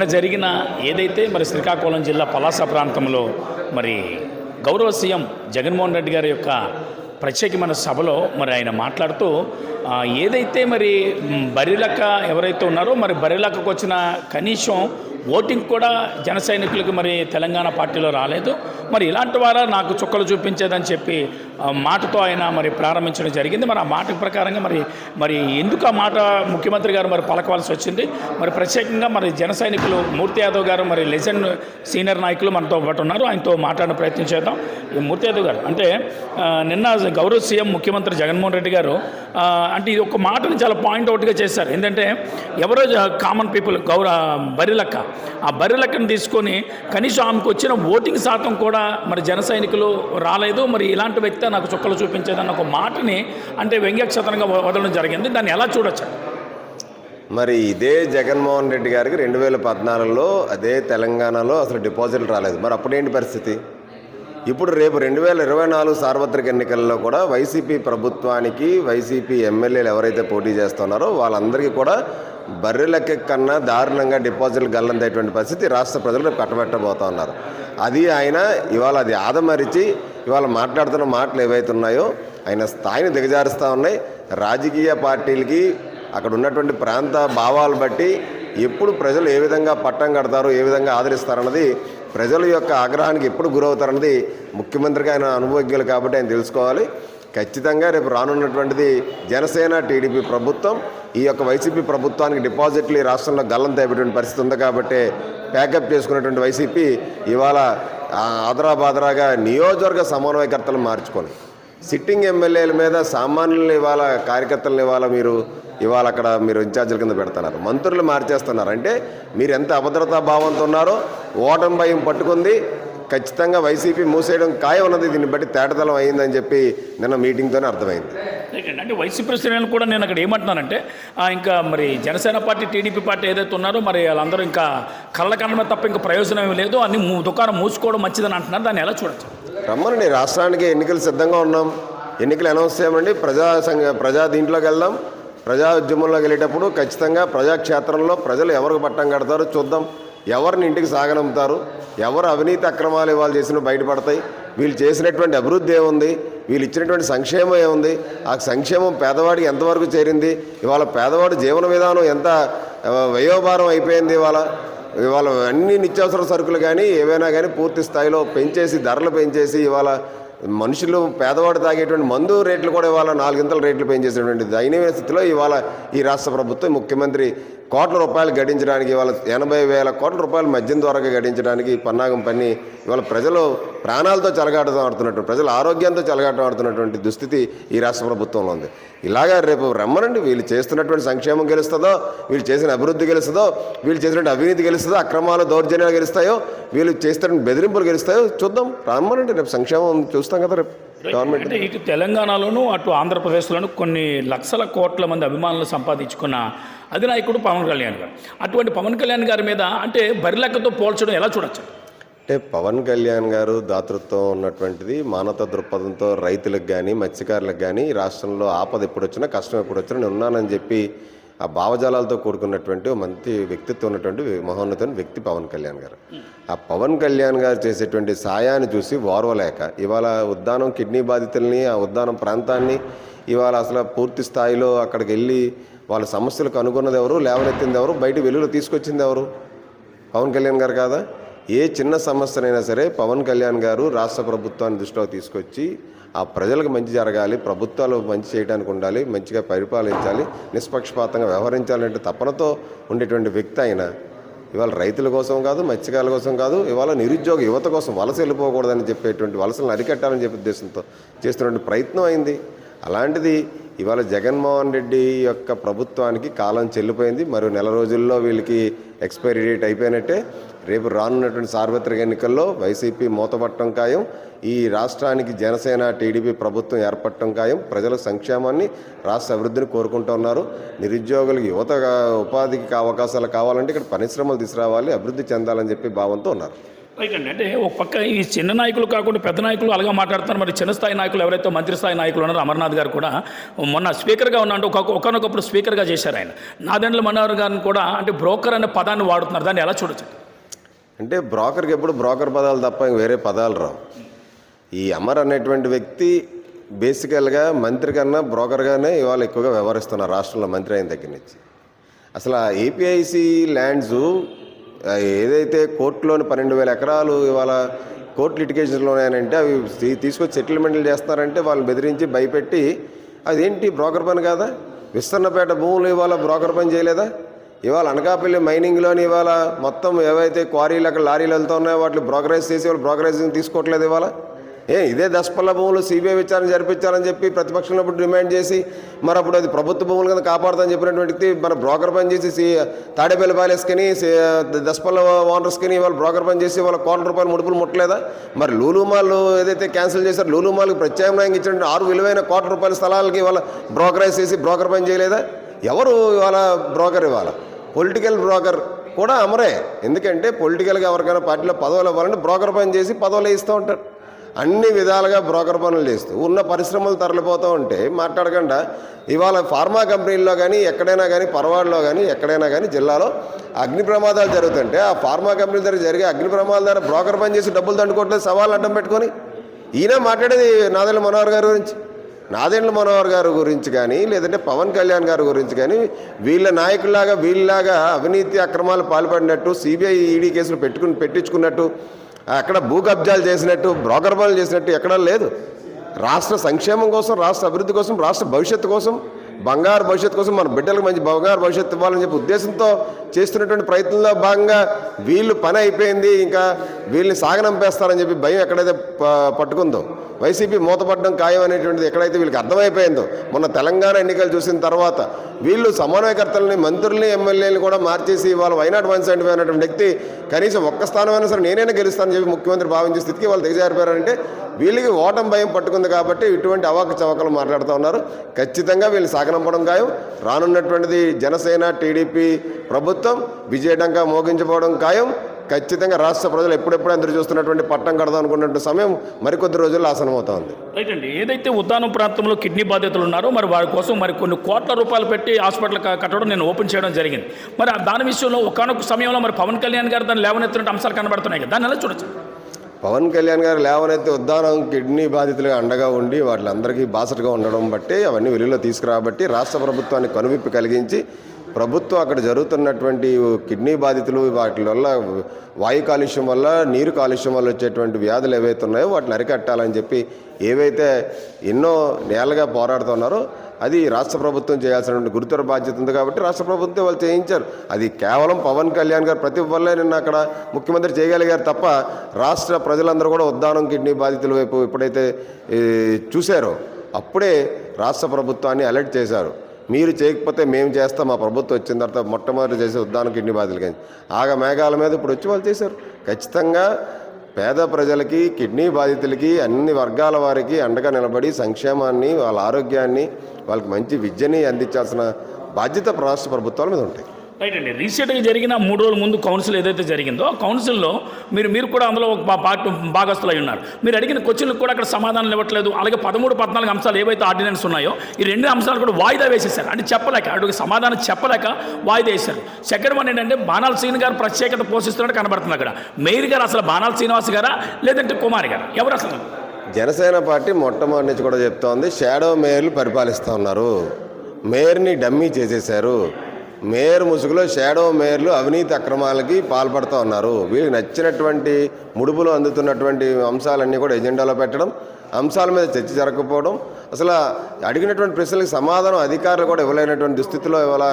నిన్న జరిగిన ఏదైతే మరి శ్రీకాకుళం జిల్లా పలాస ప్రాంతంలో మరి గౌరవ సీఎం జగన్మోహన్ రెడ్డి గారి యొక్క ప్రత్యేకమైన సభలో మరి ఆయన మాట్లాడుతూ ఏదైతే మరి బరిలక్క ఎవరైతే ఉన్నారో మరి బరిలక్కకు వచ్చిన కనీసం ఓటింగ్ కూడా జన సైనికులకు మరి తెలంగాణ పార్టీలో రాలేదు. మరి ఇలాంటి వారా నాకు చుక్కలు చూపించేదని చెప్పి మాటతో ఆయన మరి ప్రారంభించడం జరిగింది. మరి ఆ మాట ప్రకారంగా మరి మరి ఎందుకు ఆ మాట ముఖ్యమంత్రి గారు మరి పలకవలసి వచ్చింది? మరి ప్రత్యేకంగా మరి జన సైనికులు మూర్తి యాదవ్ గారు మరి లెజెండ్ సీనియర్ నాయకులు మనతో పాటు ఉన్నారు. ఆయనతో మాట్లాడిన ప్రయత్నం చేద్దాం. ఈ మూర్తి యాదవ్ గారు అంటే నిన్న గౌరవ సీఎం ముఖ్యమంత్రి జగన్మోహన్ రెడ్డి గారు అంటే ఇది ఒక మాటని చాలా పాయింట్ అవుట్గా చేశారు. ఏంటంటే ఎవరో కామన్ పీపుల్ గౌరవ బరిలక్క ఆ బరిలక్కను తీసుకొని కనీసం ఆమెకు వచ్చిన ఓటింగ్ శాతం కూడా మరి జన సైనికులు రాలేదు. మరి ఇలాంటి వ్యక్తి నాకు చుక్కలు చూపించేదన్న ఒక మాటని అంటే వ్యంగ్యక్షతంగా వదలడం జరిగింది. దాన్ని ఎలా చూడొచ్చు? మరి ఇదే జగన్మోహన్ రెడ్డి గారికి రెండు వేల పద్నాలుగులో అదే తెలంగాణలో అసలు డిపాజిట్లు రాలేదు. మరి అప్పుడేంటి పరిస్థితి? ఇప్పుడు రేపు రెండు వేల ఇరవై నాలుగు సార్వత్రిక ఎన్నికల్లో కూడా వైసీపీ ప్రభుత్వానికి వైసీపీ ఎమ్మెల్యేలు ఎవరైతే పోటీ చేస్తున్నారో వాళ్ళందరికీ కూడా బర్రెలెక్క కన్నా దారుణంగా డిపాజిట్లు గల్లందేటువంటి పరిస్థితి రాష్ట్ర ప్రజలు రేపు కట్టబెట్టబోతా ఉన్నారు. అది ఆయన ఇవాళ అది ఆదమరిచి ఇవాళ మాట్లాడుతున్న మాటలు ఏవైతే ఉన్నాయో ఆయన స్థాయిని దిగజారుస్తూ ఉన్నాయి. రాజకీయ పార్టీలకి అక్కడ ఉన్నటువంటి ప్రాంత భావాలు బట్టి ఎప్పుడు ప్రజలు ఏ విధంగా పట్టం కడతారు ఏ విధంగా ఆదరిస్తారన్నది ప్రజల యొక్క ఆగ్రహానికి ఎప్పుడు గురవుతారన్నది ముఖ్యమంత్రిగా ఆయన అనుభవజ్ఞులు కాబట్టి ఆయన తెలుసుకోవాలి. ఖచ్చితంగా రేపు రానున్నటువంటిది జనసేన టీడీపీ ప్రభుత్వం ఈ యొక్క వైసీపీ ప్రభుత్వానికి డిపాజిట్లు ఈ రాష్ట్రంలో గల్లం తేపేటువంటి పరిస్థితి ఉంది కాబట్టి ప్యాకప్ చేసుకున్నటువంటి వైసీపీ ఇవాళ ఆదరాబాదరాగా నియోజకవర్గ సమన్వయకర్తలు మార్చుకొని సిట్టింగ్ ఎమ్మెల్యేల మీద సామాన్యులను ఇవాళ కార్యకర్తలను ఇవాళ మీరు ఇవాళ అక్కడ మీరు ఇన్ఛార్జీల కింద పెడుతున్నారు మంత్రులు మార్చేస్తున్నారు. అంటే మీరు ఎంత అభద్రతా భావంతో ఉన్నారో ఓటమి భయం పట్టుకుంది. ఖచ్చితంగా వైసీపీ మూసేయడం ఖాయం ఉన్నది. దీన్ని బట్టి తేటతలం అయిందని చెప్పి నిన్న మీటింగ్తోనే అర్థమైంది. అంటే వైసీపీ శ్రేణులు కూడా నేను అక్కడ ఏమంటున్నానంటే ఇంకా మరి జనసేన పార్టీ టీడీపీ పార్టీ ఏదైతే ఉన్నారో మరి వాళ్ళందరూ ఇంకా కళ్ళ తప్ప ఇంకా ప్రయోజనం ఏమీ లేదు. అన్ని దుకాణం మూసుకోవడం మంచిదని అంటున్నారు. దాన్ని ఎలా చూడొచ్చు? రమ్మనండి. రాష్ట్రానికి ఎన్నికలు సిద్ధంగా ఉన్నాం. ఎన్నికలు అనౌన్స్ చేయమండి. ప్రజా సంఘ ప్రజా దీంట్లోకి వెళ్దాం. ప్రజా ఉద్యమంలోకి వెళ్ళేటప్పుడు ఖచ్చితంగా ప్రజాక్షేత్రంలో ప్రజలు ఎవరికి పట్టం కడతారో చూద్దాం. ఎవరిని ఇంటికి సాగనంపుతారు? ఎవరు అవినీతి అక్రమాలు ఇవాళ చేసిన బయటపడతాయి? వీళ్ళు చేసినటువంటి అభివృద్ధి ఏముంది? వీళ్ళు ఇచ్చినటువంటి సంక్షేమం ఏముంది? ఆ సంక్షేమం పేదవాడికి ఎంతవరకు చేరింది? ఇవాళ పేదవాడి జీవన విధానం ఎంత వయోభారం అయిపోయింది ఇవాళ? ఇవాళ అన్ని నిత్యావసర సరుకులు కానీ ఏవైనా కానీ పూర్తి స్థాయిలో పెంచేసి ధరలు పెంచేసి ఇవాళ మనుషులు పేదవాడు తాగేటువంటి మందు రేట్లు కూడా ఇవాళ నాలుగింతల రేట్లు పెంచేసినటువంటి దయనీయ స్థితిలో ఇవాళ ఈ రాష్ట్ర ప్రభుత్వం ముఖ్యమంత్రి కోట్ల రూపాయలు గడించడానికి ఇవాళ ఎనభై వేల కోట్ల రూపాయలు మద్యం ద్వారా గడించడానికి పన్నాగం పని ఇవాళ ప్రజలు ప్రాణాలతో చెలగాటం ఆడుతున్నట్టు ప్రజల ఆరోగ్యంతో చెలగాటం ఆడుతున్నటువంటి దుస్థితి ఈ రాష్ట్ర ప్రభుత్వంలో ఉంది. ఇలాగా రేపు రమ్మనండి వీళ్ళు చేస్తున్నటువంటి సంక్షేమం గెలుస్తుందో వీళ్ళు చేసిన అభివృద్ధి గెలుస్తుందో వీళ్ళు చేసినటువంటి అవినీతి గెలుస్తుందో అక్రమాలు దౌర్జన్యాలు గెలుస్తాయో వీళ్ళు చేస్తున్న బెదిరింపులు గెలుస్తాయో చూద్దాం. రమ్మనండి రేపు సంక్షేమం చూస్తాం కదా రేపు. గవర్నమెంట్ అంటే ఇటు తెలంగాణలోను అటు ఆంధ్రప్రదేశ్లోను కొన్ని లక్షల కోట్ల మంది అభిమానులు సంపాదించుకున్న అధినాయకుడు పవన్ కళ్యాణ్ గారు. అటువంటి పవన్ కళ్యాణ్ గారి మీద అంటే బరిలెక్కతో పోల్చడం ఎలా చూడొచ్చు? అంటే పవన్ కళ్యాణ్ గారు దాతృత్వం ఉన్నటువంటిది మానవత దృక్పథంతో రైతులకు కానీ మత్స్యకారులకు కానీ రాష్ట్రంలో ఆపద ఎప్పుడు వచ్చినా కష్టం ఎప్పుడు వచ్చినా నేను ఉన్నానని చెప్పి ఆ భావజాలాలతో కూడుకున్నటువంటి మంచి వ్యక్తిత్వం ఉన్నటువంటి మహోన్నతమైన వ్యక్తి పవన్ కళ్యాణ్ గారు. ఆ పవన్ కళ్యాణ్ గారు చేసేటువంటి సాయాన్ని చూసి ఓర్వలేక ఇవాళ ఉద్దానం కిడ్నీ బాధితుల్ని ఆ ఉద్దానం ప్రాంతాన్ని ఇవాళ అసలు పూర్తి స్థాయిలో అక్కడికి వెళ్ళి వాళ్ళ సమస్యలకు అనుకున్నది ఎవరు లేవనెత్తింది ఎవరు బయట వెలుగులో తీసుకొచ్చింది ఎవరు? పవన్ కళ్యాణ్ గారు కాదా? ఏ చిన్న సమస్యనైనా సరే పవన్ కళ్యాణ్ గారు రాష్ట్ర ప్రభుత్వాన్ని దృష్టిలో తీసుకొచ్చి ఆ ప్రజలకు మంచి జరగాలి ప్రభుత్వాలు మంచి చేయడానికి ఉండాలి మంచిగా పరిపాలించాలి నిష్పక్షపాతంగా వ్యవహరించాలంటే తపనతో ఉండేటువంటి వ్యక్తి ఆయన. ఇవాళ రైతుల కోసం కాదు మత్స్యకారుల కోసం కాదు ఇవాళ నిరుద్యోగ యువత కోసం వలస వెళ్ళిపోకూడదని చెప్పేటువంటి వలసలను అరికట్టాలని చెప్పే ఉద్దేశంతో చేస్తున్నటువంటి ప్రయత్నం అయింది. అలాంటిది ఇవాళ జగన్మోహన్ రెడ్డి యొక్క ప్రభుత్వానికి కాలం చెల్లిపోయింది. మరో నెల రోజుల్లో వీళ్ళకి ఎక్స్పైరీ డేట్ అయిపోయినట్టే రేపు రానున్నటువంటి సార్వత్రిక ఎన్నికల్లో వైసీపీ మూతపట్టం ఖాయం. ఈ రాష్ట్రానికి జనసేన టీడీపీ ప్రభుత్వం ఏర్పడటం ఖాయం. ప్రజల సంక్షేమాన్ని రాష్ట్ర అభివృద్ధిని కోరుకుంటూ ఉన్నారు. నిరుద్యోగులకు యువత ఉపాధికి అవకాశాలు కావాలంటే ఇక్కడ పరిశ్రమలు తీసుకురావాలి అభివృద్ధి చెందాలని చెప్పి భావంతో ఉన్నారు. రైట్ అండి అంటే ఒక పక్క ఈ చిన్న నాయకులు కాకుండా పెద్ద నాయకులు అలాగే మాట్లాడుతున్నారు. మరి చిన్న స్థాయి నాయకులు ఎవరైతే మంత్రి స్థాయి నాయకులు ఉన్నారో అమర్నాథ్ గారు కూడా మొన్న స్పీకర్గా ఉన్నాడు ఒక ఒకనొకప్పుడు స్పీకర్గా చేశారు ఆయన. నాదెండ్ల మనోహర్ గారిని కూడా అంటే బ్రోకర్ అనే పదాన్ని వాడుతున్నారు. దాన్ని ఎలా చూడొచ్చు? అంటే బ్రోకర్కి ఎప్పుడు బ్రోకర్ పదాలు తప్ప వేరే పదాలు రావు. ఈ అమర్ అనేటువంటి వ్యక్తి బేసికల్గా మంత్రి కన్నా బ్రోకర్గానే ఇవాళ ఎక్కువగా వ్యవహరిస్తున్నారు రాష్ట్రంలో మంత్రి అయిన దగ్గర నుంచి. అసలు ఆ ఏపీఐసి ల్యాండ్స్ ఏదైతే కోర్టులోని పన్నెండు వేల ఎకరాలు ఇవాళ కోర్టు లిటికేషన్లో ఉన్నాయనంటే అవి తీసుకొచ్చి సెటిల్మెంట్లు చేస్తున్నారంటే వాళ్ళని బెదిరించి భయపెట్టి అదేంటి బ్రోకర్ పని కాదా? విస్తరణపేట భూములు ఇవాళ బ్రోకర్ పని చేయలేదా? ఇవాళ అనకాపల్లి మైనింగ్లోని ఇవాళ మొత్తం ఏవైతే క్వారీలు అక్కడ లారీలు వెళ్తూ ఉన్నాయో వాటిని బ్రోకరేజ్ చేసి వాళ్ళు బ్రోకరేజ్ తీసుకోవట్లేదు ఇవాళ? ఏ ఇదే దశపల్ల భూములు సిబిఐ విచారణ జరిపించాలని చెప్పి ప్రతిపక్షంలో అప్పుడు డిమాండ్ చేసి మరి అప్పుడు అది ప్రభుత్వ భూములు కింద కాపాడుతామని చెప్పినటువంటి వ్యక్తి మన బ్రోకర్ పని చేసి సి తాడేపల్లి ప్యాలెస్కిని దశపల్ల ఓనర్స్కి వాళ్ళు బ్రోకర్ పని చేసి వాళ్ళ కోట్ల రూపాయలు ముడుపులు ముట్టలేదా? మరి లూలుమాల్ ఏదైతే క్యాన్సిల్ చేశారు లూలుమాల్కి ప్రత్యామ్నాయం ప్రత్యామ్నాయంగా ఇచ్చిన ఆరు విలువైన కోట్ల రూపాయల స్థలాలకి వాళ్ళ బ్రోకరేజ్ చేసి బ్రోకర్ పని చేయలేదా? ఎవరు ఇవాళ బ్రోకర్ ఇవాళ? పొలిటికల్ బ్రోకర్ కూడా అమరే. ఎందుకంటే పొలిటికల్గా ఎవరికైనా పార్టీలో పదవులు ఇవ్వాలంటే బ్రోకర్ పని చేసి పదవులు ఇస్తూ ఉంటారు. అన్ని విధాలుగా బ్రోకర్ పనులు చేస్తూ ఉన్న పరిశ్రమలు తరలిపోతూ ఉంటే మాట్లాడకుండా ఇవాళ ఫార్మా కంపెనీల్లో కానీ ఎక్కడైనా కానీ పర్వాడలో కానీ ఎక్కడైనా కానీ జిల్లాలో అగ్ని ప్రమాదాలు జరుగుతుంటే ఆ ఫార్మా కంపెనీల దగ్గర జరిగే అగ్ని ప్రమాదాల ద్వారా బ్రోకర్ పని చేసి డబ్బులు దండుకోవట్లేదు సవాళ్ళు అడ్డం పెట్టుకొని. ఈయన మాట్లాడేది నాదెళ్ళ మనోహర్ గారి గురించి. నాదెండ్ల మనోహర్ గారి గురించి కానీ లేదంటే పవన్ కళ్యాణ్ గారి గురించి కానీ వీళ్ళ నాయకుల్లాగా వీళ్ళలాగా అవినీతి అక్రమాలు పాల్పడినట్టు సిబిఐ ఈడీ కేసులు పెట్టుకుని పెట్టించుకున్నట్టు అక్కడ భూ కబ్జాలు చేసినట్టు బ్రోకర్ పనులు చేసినట్టు ఎక్కడా లేదు. రాష్ట్ర సంక్షేమం కోసం రాష్ట్ర అభివృద్ధి కోసం రాష్ట్ర భవిష్యత్తు కోసం బంగారు భవిష్యత్తు కోసం మన బిడ్డలకు మంచి బంగారు భవిష్యత్తు ఇవ్వాలని చెప్పి ఉద్దేశంతో చేస్తున్నటువంటి ప్రయత్నంలో భాగంగా వీళ్ళు పని అయిపోయింది ఇంకా వీళ్ళని సాగనంపేస్తారని చెప్పి భయం ఎక్కడైతే పట్టుకుందో వైసీపీ మూతపడడం ఖాయం అనేటువంటిది ఎక్కడైతే వీళ్ళకి అర్థమైపోయిందో మొన్న తెలంగాణ ఎన్నికలు చూసిన తర్వాత వీళ్ళు సమన్వయకర్తలని మంత్రుల్ని ఎమ్మెల్యేలు కూడా మార్చేసి వాళ్ళ వైనాట్ వన్ సెవెంటీ ఫైవ్ అనేటువంటి వ్యక్తి కనీసం ఒక్క స్థానమైనా సరే నేనైనా గెలుస్తానని చెప్పి ముఖ్యమంత్రి భావించే స్థితికి వాళ్ళు దిగజారిపోయారంటే వీళ్ళకి ఓటం భయం పట్టుకుంది కాబట్టి ఇటువంటి అవాక చవకలు మాట్లాడుతూ ఉన్నారు. ఖచ్చితంగా వీళ్ళు సాగనంపడం ఖాయం. రానున్నటువంటిది జనసేన టీడీపీ ప్రభుత్వం విజయడంగా మోగించబోవడం ఖాయం. ఖచ్చితంగా రాష్ట్ర ప్రజలు ఎప్పుడెప్పుడు ఎదురు చూస్తున్నటువంటి పట్టం కడదాం అనుకున్నటువంటి సమయం మరికొద్ది రోజుల్లో ఆసనమవుతోంది రైట్ అండి ఏదైతే ఉద్దానం ప్రాంతంలో కిడ్నీ బాధితులు ఉన్నారో మరి వారి కోసం మరి కొన్ని కోట్ల రూపాయలు పెట్టి హాస్పిటల్ కట్టడం నేను ఓపెన్ చేయడం జరిగింది. మరి ఆ దాని విషయంలో ఒకనొక సమయంలో మరి పవన్ కళ్యాణ్ గారు దాన్ని లేవనెత్తినట్టు అంశాలు కనబడుతున్నాయి కదా. దాన్ని ఎలా చూడొచ్చు? పవన్ కళ్యాణ్ గారు లేవనైతే ఉద్దానం కిడ్నీ బాధితులుగా అండగా ఉండి వాళ్ళందరికీ బాసటగా ఉండడం బట్టి అవన్నీ వెలుగులో తీసుకురాబట్టి రాష్ట్ర ప్రభుత్వాన్ని కనువిప్పు కలిగించి ప్రభుత్వం అక్కడ జరుగుతున్నటువంటి కిడ్నీ బాధితులు వాటి వల్ల వాయు కాలుష్యం వల్ల నీరు కాలుష్యం వల్ల వచ్చేటువంటి వ్యాధులు ఏవైతే ఉన్నాయో వాటిని అరికట్టాలని చెప్పి ఏవైతే ఎన్నో నేలగా పోరాడుతున్నారో అది రాష్ట్ర ప్రభుత్వం చేయాల్సినటువంటి గురుతర బాధ్యత ఉంది కాబట్టి రాష్ట్ర ప్రభుత్వం వాళ్ళు చేయించారు. అది కేవలం పవన్ కళ్యాణ్ గారు ప్రతి వల్లే నిన్న అక్కడ ముఖ్యమంత్రి చేయగలిగారు తప్ప రాష్ట్ర ప్రజలందరూ కూడా ఉద్దానం కిడ్నీ బాధితుల వైపు ఎప్పుడైతే చూశారో అప్పుడే రాష్ట్ర ప్రభుత్వాన్ని అలర్ట్ చేశారు. మీరు చేయకపోతే మేము చేస్తాం మా ప్రభుత్వం వచ్చిన తర్వాత మొట్టమొదటి చేసే ఉద్దానం కిడ్నీ బాధితులకి ఆగ మేఘాల మీద ఇప్పుడు వచ్చి వాళ్ళు చేశారు. ఖచ్చితంగా పేద ప్రజలకి కిడ్నీ బాధితులకి అన్ని వర్గాల వారికి అండగా నిలబడి సంక్షేమాన్ని వాళ్ళ ఆరోగ్యాన్ని వాళ్ళకి మంచి విద్యని అందించాల్సిన బాధ్యత రాష్ట్ర ప్రభుత్వాల మీద ఉంటాయి. రైట్ అండి. రీసెంట్గా జరిగిన మూడు రోజుల ముందు కౌన్సిల్ ఏదైతే జరిగిందో ఆ కౌన్సిల్లో మీరు మీరు కూడా అందులో ఒక పార్ట్ భాగస్తులు అయి ఉన్నారు. మీరు అడిగిన క్వశ్చన్లకు కూడా అక్కడ సమాధానం ఇవ్వట్లేదు. అలాగే పదమూడు పద్నాలుగు అంశాలు ఏవైతే ఆర్డినెన్స్ ఉన్నాయో ఈ రెండు అంశాలు కూడా వాయిదా వేసేశారు. అంటే చెప్పలేక అటు సమాధానం చెప్పలేక వాయిదా వేశారు. సెకండ్ వన్ ఏంటంటే బాణాల శ్రీని గారు ప్రత్యేకత పోషిస్తున్నట్టు కనబడుతుంది అక్కడ. మేయర్ గారు అసలు బాణాల శ్రీనివాస్ గారా లేదంటే కుమారి గారు? ఎవరు అసలు? జనసేన పార్టీ మొట్టమొదటి నుంచి కూడా చెప్తోంది షాడో మేయర్లు పరిపాలిస్తూ ఉన్నారు. మేయర్ని డమ్మీ చేసేశారు. మేయర్ ముసుగులో షాడో మేయర్లు అవినీతి అక్రమాలకి పాల్పడుతూ ఉన్నారు. వీళ్ళకి నచ్చినటువంటి ముడుపులు అందుతున్నటువంటి అంశాలన్నీ కూడా ఎజెండాలో పెట్టడం అంశాల మీద చర్చ జరగకపోవడం. అసలు అడిగినటువంటి ప్రశ్నలకు సమాధానం అధికారులు కూడా ఇవ్వలేనటువంటి దుస్థితిలో ఇవాళ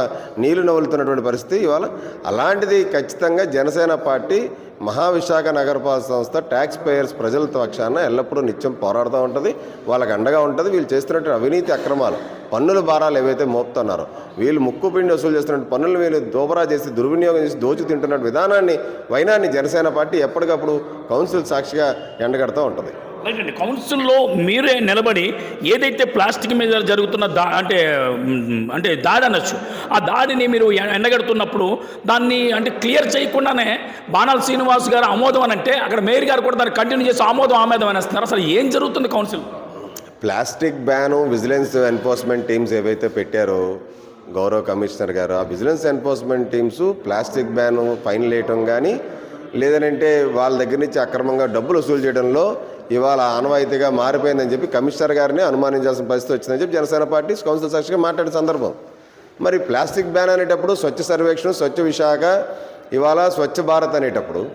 నీళ్ళు నవ్వులుతున్నటువంటి పరిస్థితి. ఇవాళ అలాంటిది ఖచ్చితంగా జనసేన పార్టీ మహావిశాఖ నగరపాలక సంస్థ ట్యాక్స్ పేయర్స్ ప్రజల పక్షాన ఎల్లప్పుడూ నిత్యం పోరాడుతూ ఉంటుంది. వాళ్ళకి అండగా ఉంటుంది. వీళ్ళు చేస్తున్నటువంటి అవినీతి అక్రమాలు పన్నుల భారాలు ఏవైతే మోపుతున్నారో వీళ్ళు ముక్కు పిండి వసూలు చేస్తున్న పన్నులు వీళ్ళు దోబరా చేసి దుర్వినియోగం చేసి దోచు తింటున్న విధానాన్ని వైనాన్ని జనసేన పార్టీ ఎప్పటికప్పుడు కౌన్సిల్ సాక్షిగా ఎండగడుతూ ఉంటుంది. రైట్ అండి కౌన్సిల్లో మీరే నిలబడి ఏదైతే ప్లాస్టిక్ మీద జరుగుతున్న దా అంటే అంటే దాడి అనొచ్చు ఆ దాడిని మీరు ఎండగడుతున్నప్పుడు దాన్ని అంటే క్లియర్ చేయకుండానే బాణాల శ్రీనివాస్ గారు ఆమోదం అని అంటే అక్కడ మేయర్ గారు కూడా దాన్ని కంటిన్యూ చేసి ఆమోదం ఆమోదం అనేస్తున్నారు అసలు ఏం జరుగుతుంది council? Plastic ban vigilance enforcement teams ఏవైతే పెట్టారో గౌరవ కమిషనర్ గారు ఆ vigilance enforcement teams plastic ban fine వేయటం కానీ లేదనంటే వాళ్ళ దగ్గర నుంచి అక్రమంగా డబ్బులు వసూలు చేయడంలో ఇవాళ ఆనవాయితీగా మారిపోయిందని చెప్పి కమిషనర్ గారిని అనుమానించాల్సిన పరిస్థితి వచ్చిందని చెప్పి జనసేన పార్టీ కౌన్సిల్ సాక్షిగా మాట్లాడిన సందర్భం. మరి ప్లాస్టిక్ బ్యాన్ అనేటప్పుడు స్వచ్ఛ సర్వేక్షణ స్వచ్ఛ విశాఖ ఇవాళ స్వచ్ఛ భారత్ అనేటప్పుడు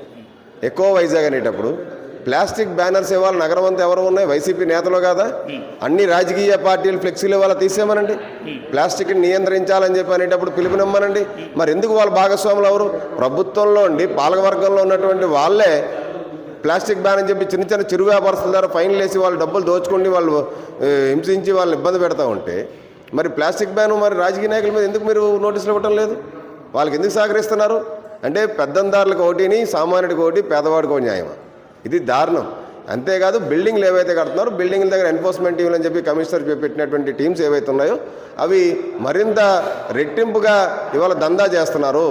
ఎక్కువ వైజాగ్ అనేటప్పుడు ప్లాస్టిక్ బ్యానర్స్ ఇవాళ నగరం అంతా ఎవరు ఉన్నాయి? వైసీపీ నేతలు కాదా? అన్ని రాజకీయ పార్టీలు ఫ్లెక్సీలు ఇవాళ తీసేమనండి ప్లాస్టిక్ని నియంత్రించాలని చెప్పి అనేటప్పుడు పిలుపునిమ్మనండి. మరి ఎందుకు వాళ్ళ భాగస్వాములు ఎవరు? ప్రభుత్వంలో ఉండి పాలకవర్గంలో ఉన్నటువంటి వాళ్ళే ప్లాస్టిక్ బ్యాన్ అని చెప్పి చిన్న చిన్న చిరు వ్యాపారస్తుల ద్వారా ఫైన్లు వేసి వాళ్ళు డబ్బులు దోచుకొని వాళ్ళు హింసించి వాళ్ళని ఇబ్బంది పెడతా ఉంటే మరి ప్లాస్టిక్ బ్యాన్ మరి రాజకీయ నాయకుల మీద ఎందుకు మీరు నోటీసులు ఇవ్వటం లేదు? వాళ్ళకి ఎందుకు సహకరిస్తున్నారు? అంటే పెద్దందారులకు ఒకటిని సామాన్యుడికి ఒకటి పేదవాడికి ఒక న్యాయమా? ఇది దారుణం. అంతేకాదు బిల్డింగ్లు ఏవైతే కడుతున్నారో బిల్డింగ్ల దగ్గర ఎన్ఫోర్స్మెంట్ టీంలు అని చెప్పి కమిషనర్ పెట్టినటువంటి టీమ్స్ ఏవైతే ఉన్నాయో అవి మరింత రెట్టింపుగా ఇవాళ దందా చేస్తున్నారు.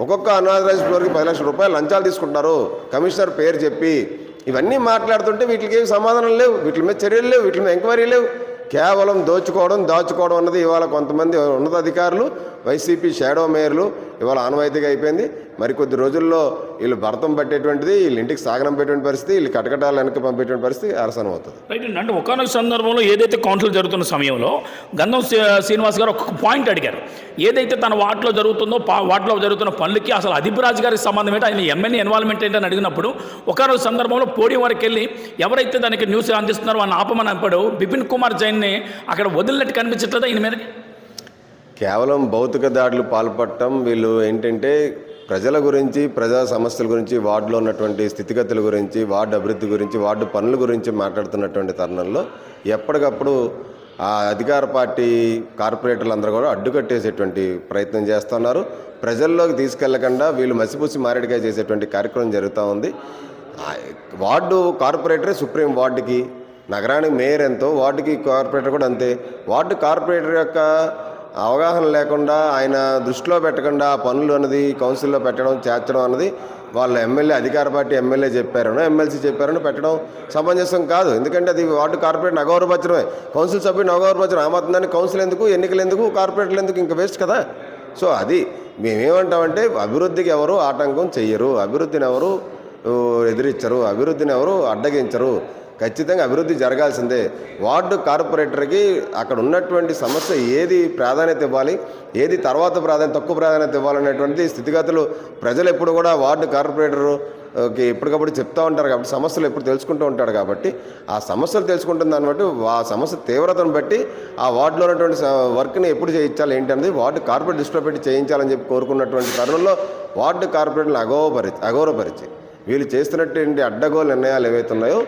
ఒక్కొక్క అనాథరైజ్ ఫ్లోర్కి పది లక్షల రూపాయలు లంచాలు తీసుకుంటారు. కమిషనర్ పేరు చెప్పి ఇవన్నీ మాట్లాడుతుంటే వీటికి ఏమి సమాధానం లేవు. వీటి మీద చర్యలు లేవు. వీటి మీద ఎంక్వైరీ లేవు. కేవలం దోచుకోవడం దాచుకోవడం అన్నది ఇవాళ కొంతమంది ఉన్నతాధికారులు వైసీపీ షాడో మేయర్లు ఇవాళ ఆనవాయితీగా అయిపోయింది. మరికొద్ది రోజుల్లో వీళ్ళు భరతం పట్టేటువంటిది వీళ్ళ ఇంటికి సాగనం పెట్టేటువంటి పరిస్థితి వీళ్ళు కటకటాలు వెనక్కి పంపేటువంటి పరిస్థితి అరసనం అవుతుంది. రైట్ అండి అంటే ఒకనొక సందర్భంలో ఏదైతే కౌన్సిల్ జరుగుతున్న సమయంలో గంధం శ్రీనివాస్ గారు ఒక పాయింట్ అడిగారు. ఏదైతే తన వాటిలో జరుగుతుందో పా జరుగుతున్న పనులకి అసలు అదిపురాజు గారికి సంబంధం ఏంటి ఆయన ఎమ్మెల్యే ఇన్వాల్వ్మెంట్ ఏంటని అడిగినప్పుడు ఒకనొక సందర్భంలో పోడియం వరకు వెళ్ళి ఎవరైతే దానికి న్యూస్ అందిస్తున్నారో వాళ్ళని ఆపమని అప్పుడు బిపిన్ కుమార్ జైన్ని అక్కడ వదిలినట్టు కనిపించట్లేదు ఈయన మీదకి? కేవలం భౌతిక దాడులు పాల్పడటం వీళ్ళు ఏంటంటే ప్రజల గురించి ప్రజా సమస్యల గురించి వార్డులో ఉన్నటువంటి స్థితిగతుల గురించి వార్డు అభివృద్ధి గురించి వార్డు పనుల గురించి మాట్లాడుతున్నటువంటి తరుణంలో ఎప్పటికప్పుడు ఆ అధికార పార్టీ కార్పొరేటర్లు అందరూ కూడా అడ్డుకట్టేసేటువంటి ప్రయత్నం చేస్తున్నారు. ప్రజల్లోకి తీసుకెళ్ళకుండా వీళ్ళు మసిపూసి మారేడుకాయ చేసేటువంటి కార్యక్రమం జరుగుతూ ఉంది. వార్డు కార్పొరేటరే సుప్రీం వార్డుకి నగరానికి మేయర్ ఎంతో వార్డుకి కార్పొరేటర్ కూడా అంతే. వార్డు కార్పొరేటర్ యొక్క అవగాహన లేకుండా ఆయన దృష్టిలో పెట్టకుండా పనులు అన్నది కౌన్సిల్లో పెట్టడం చేర్చడం అన్నది వాళ్ళ ఎమ్మెల్యే అధికార పార్టీ ఎమ్మెల్యే చెప్పారనో ఎమ్మెల్సీ చెప్పారని పెట్టడం సమంజసం కాదు. ఎందుకంటే అది వార్డు కార్పొరేట్ అగౌరవపరచడమే కౌన్సిల్ సభ్యుని అగౌరవపరచడం ఆ మాత్రం కౌన్సిల్ ఎందుకు ఎన్నికలు ఎందుకు కార్పొరేట్లు ఎందుకు ఇంకా వేస్ట్ కదా. సో అది మేమేమంటామంటే అభివృద్ధికి ఎవరు ఆటంకం చెయ్యరు. అభివృద్ధిని ఎవరు ఎదిరించరు అభివృద్ధిని ఎవరు అడ్డగించరు. ఖచ్చితంగా అభివృద్ధి జరగాల్సిందే. వార్డు కార్పొరేటర్కి అక్కడ ఉన్నటువంటి సమస్య ఏది ప్రాధాన్యత ఇవ్వాలి ఏది తర్వాత ప్రాధాన్యత తక్కువ ప్రాధాన్యత ఇవ్వాలనేటువంటి స్థితిగతులు ప్రజలు ఎప్పుడు కూడా వార్డు కార్పొరేటర్కి ఎప్పటికప్పుడు చెప్తూ ఉంటారు కాబట్టి సమస్యలు ఎప్పుడు తెలుసుకుంటూ ఉంటాడు కాబట్టి ఆ సమస్యలు తెలుసుకుంటున్న దాన్ని బట్టి ఆ సమస్య తీవ్రతను బట్టి ఆ వార్డులో ఉన్నటువంటి వర్క్ని ఎప్పుడు చేయించాలి ఏంటి అనేది వార్డు కార్పొరేట్ దృష్టిలో పెట్టి చేయించాలని చెప్పి కోరుకున్నటువంటి తరుణంలో వార్డు కార్పొరేట్లను అగౌరపరిచి అగౌరవపరిచి వీళ్ళు చేస్తున్నటువంటి అడ్డగోలు నిర్ణయాలు ఏవైతే ఉన్నాయో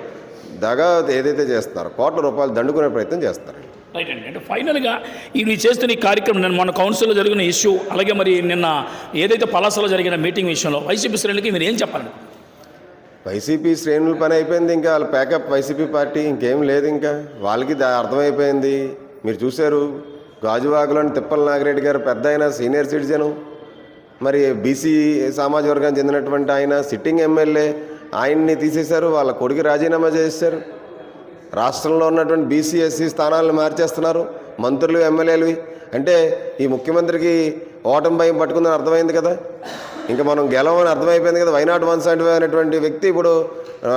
దగా ఏదైతే చేస్తున్నారో కోట్ల రూపాయలు దండుకునే ప్రయత్నం చేస్తారు. రైట్ అండి అంటే ఫైనల్గా ఇది చేస్తున్న ఈ కార్యక్రమం నేను మన కౌన్సిల్లో జరిగిన ఇష్యూ అలాగే మరి నిన్న ఏదైతే పలాసలో జరిగిన మీటింగ్ విషయంలో వైసీపీ శ్రేణులకి మీరు ఏం చెప్పాలండి వైసీపీ శ్రేణుల పని అయిపోయింది ఇంకా వాళ్ళ ప్యాకప్ వైసీపీ పార్టీ ఇంకేం లేదు ఇంకా. వాళ్ళకి అర్థమైపోయింది. మీరు చూశారు గాజువాకలోని తిప్పల నాగిరెడ్డి గారు పెద్ద ఆయన సీనియర్ సిటిజను. మరి బీసీ సామాజిక వర్గానికి చెందినటువంటి ఆయన సిట్టింగ్ ఎమ్మెల్యే ఆయన్ని తీసేశారు వాళ్ళ కొడుకు రాజీనామా చేశారు రాష్ట్రంలో ఉన్నటువంటి బీసీ ఎస్సీ స్థానాలను మార్చేస్తున్నారు మంత్రులు ఎమ్మెల్యేలు. అంటే ఈ ముఖ్యమంత్రికి ఓటమి భయం పట్టుకుందని అర్థమైంది కదా. ఇంకా మనం గెలవని అర్థమైపోయింది కదా వైనాట్ వన్ సెవెంటీ ఫైవ్ అనేటువంటి వ్యక్తి ఇప్పుడు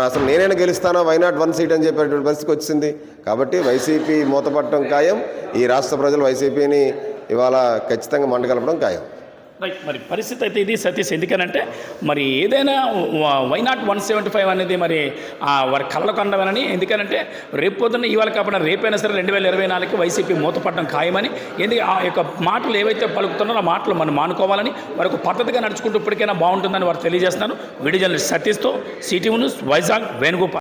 అసలు నేనైనా గెలుస్తానా వైనాట్ వన్ సీట్ అని చెప్పేటువంటి పరిస్థితికి వచ్చింది. కాబట్టి వైసీపీ మూతపట్టడం ఖాయం ఈ రాష్ట్ర ప్రజలు వైసీపీని ఇవాళ ఖచ్చితంగా మండగలపడం ఖాయం. రైట్ మరి పరిస్థితి అయితే ఇది సతీష్. ఎందుకనంటే మరి ఏదైనా why not one seventy five అనేది మరి వారి కళ్ళ కండమని ఎందుకనంటే రేపు పొద్దున్న ఇవాళ కాకుండా రేపైనా సరే రెండు వేల ఇరవై నాలుగుకి వైసీపీ మూతపడడం ఖాయమని. ఎందుకు ఆ యొక్క మాటలు ఏవైతే పలుకుతున్నారో ఆ మాటలు మనం మానుకోవాలని వారికి పద్ధతిగా నడుచుకుంటూ ఇప్పటికైనా బాగుంటుందని వారు తెలియజేస్తున్నారు విడిజల్ సతీష్తో సిటీ న్యూస్ వైజాగ్ వేణుగోపాల్.